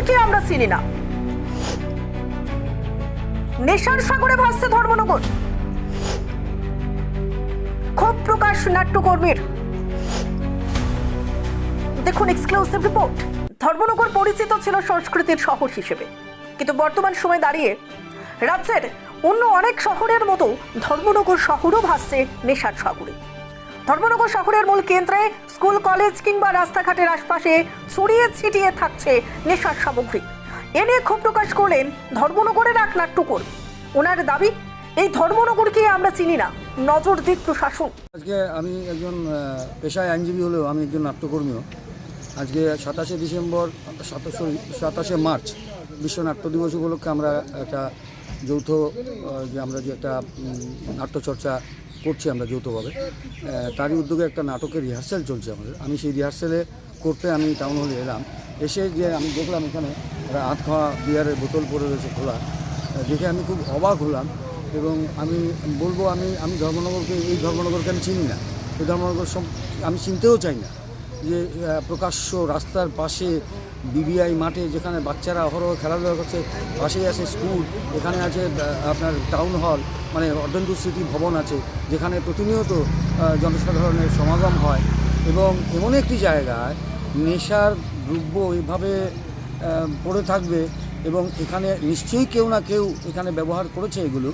ধর্মনগরকে আমরা চিনি না। নেশার সাগরে ভাসছে ধর্মনগর। ক্ষোভ প্রকাশ নাট্যকর্মীর। দেখুন এক্সক্লুসিভ রিপোর্ট ধর্মনগর পরিচিত ছিল সংস্কৃতির শহর হিসেবে। কিন্তু বর্তমান সময় দাঁড়িয়ে রাজ্যের অন্য অনেক শহরের মতো ধর্মনগর শহরও ভাসছে নেশার সাগরে। ধর্মনগর শহরের মূল কেন্দ্রে স্কুল, কলেজ কিংবা রাস্তাঘাটের আশপাশে ছড়িয়ে ছিটিয়ে থাকছে নেশার সামগ্রী। এ নিয়ে ক্ষোভ প্রকাশ করলেন ধর্মনগরের এক নাট্যকর ওনার দাবি, এই ধর্মনগরকে আমরা চিনি না, নজর দিক প্রশাসন। আজকে আমি একজন পেশায় আইনজীবী হলেও আমি একজন নাট্যকর্মীও আজকে সাতাশে ডিসেম্বর সাতাশে সাতাশে মার্চ বিশ্ব নাট্য দিবস উপলক্ষে আমরা একটা যৌথ যে আমরা যে একটা নাট্যচর্চা করছি আমরা যৌথভাবে। তারই উদ্যোগে একটা নাটকের রিহার্সেল চলছে আমাদের। আমি সেই রিহার্সেলে করতে আমি টাউন হলে এলাম। এসে যে আমি দেখলাম এখানে একটা আধ খাওয়া বিয়ারের বোতল পড়ে রয়েছে খোলা। দেখে আমি খুব অবাক হলাম এবং আমি বলব আমি আমি ধর্মনগরকে, এই ধর্মনগরকে আমি চিনি না। এই ধর্মনগর আমি চিনতেও চাই না যে প্রকাশ্য রাস্তার পাশে বিবিআই মাঠে যেখানে বাচ্চারা অহরহ খেলাধুলা করছে, পাশেই আছে স্কুল, এখানে আছে আপনার টাউন হল মানে অর্ধেন্দু স্মৃতি ভবন আছে, যেখানে প্রতিনিয়ত জনসাধারণের সমাগম হয় এবং এমন একটি জায়গায় নেশার দ্রব্য এভাবে পড়ে থাকবে এবং এখানে নিশ্চয়ই কেউ না কেউ এখানে ব্যবহার করেছে এগুলো,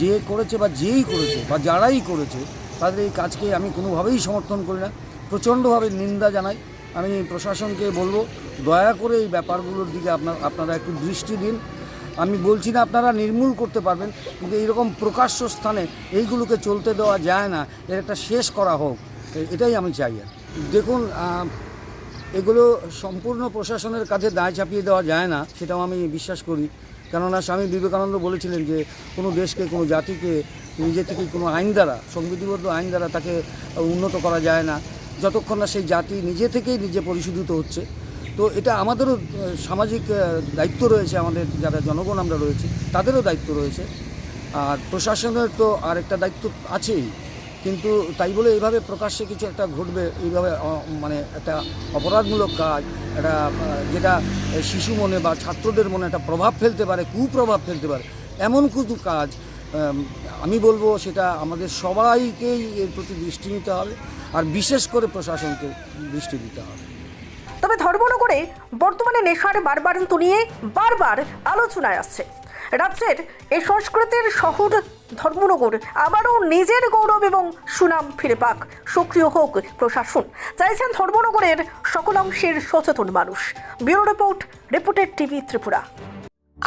যে করেছে বা যেই করেছে বা যারাই করেছে, তাদের এই কাজকে আমি কোনোভাবেই সমর্থন করি না। প্রচণ্ডভাবে নিন্দা জানাই। আমি প্রশাসনকে বলব, দয়া করে এই ব্যাপারগুলোর দিকে আপনার, আপনারা একটু দৃষ্টি দিন। আমি বলছি না আপনারা নির্মূল করতে পারবেন, কিন্তু এইরকম প্রকাশ্য স্থানে এইগুলোকে চলতে দেওয়া যায় না, এর একটা শেষ করা হোক এটাই আমি চাই দেখুন এগুলো সম্পূর্ণ প্রশাসনের কাছে দায় চাপিয়ে দেওয়া যায় না, সেটাও আমি বিশ্বাস করি। কেননা স্বামী বিবেকানন্দ বলেছিলেন যে, কোনো দেশকে, কোনো জাতিকে, নিজে থেকে কোনো আইন দ্বারা, সংবিধিবদ্ধ আইন দ্বারা তাকে উন্নত করা যায় না। যতক্ষণ না সেই জাতি নিজে থেকেই নিজে পরিশোধিত হচ্ছে। তো এটা আমাদেরও সামাজিক দায়িত্ব রয়েছে আমাদের, যারা জনগণ আমরা রয়েছি, তাদেরও দায়িত্ব রয়েছে। আর প্রশাসনের তো আরেকটা দায়িত্ব আছেই, কিন্তু তাই বলে এইভাবে প্রকাশ্যে কিছু একটা ঘটবে, এইভাবে মানে একটা অপরাধমূলক কাজ, একটা যেটা শিশু মনে বা ছাত্রদের মনে একটা প্রভাব ফেলতে পারে, কুপ্রভাব ফেলতে পারে, এমন কিছু কাজ আম, বলব সেটা আমাদের সবাইকেই এর প্রতি দৃষ্টি নিতে হবে আর বিশেষ করে প্রশাসনকে দৃষ্টি দিতে হবে। তবে ধর্মনগরে বর্তমানে নেশার বারবারন্ত নিয়ে বারবার আলোচনায় আসছে। রাজ্যের এই সংস্কৃতির শহর ধর্মনগর আবারও নিজের গৌরব এবং সুনাম ফিরে পাক। সক্রিয় হোক প্রশাসন। চাইছেন ধর্মনগরের সকল অংশের সচেতন মানুষ। Bureau report reported TV Tripura.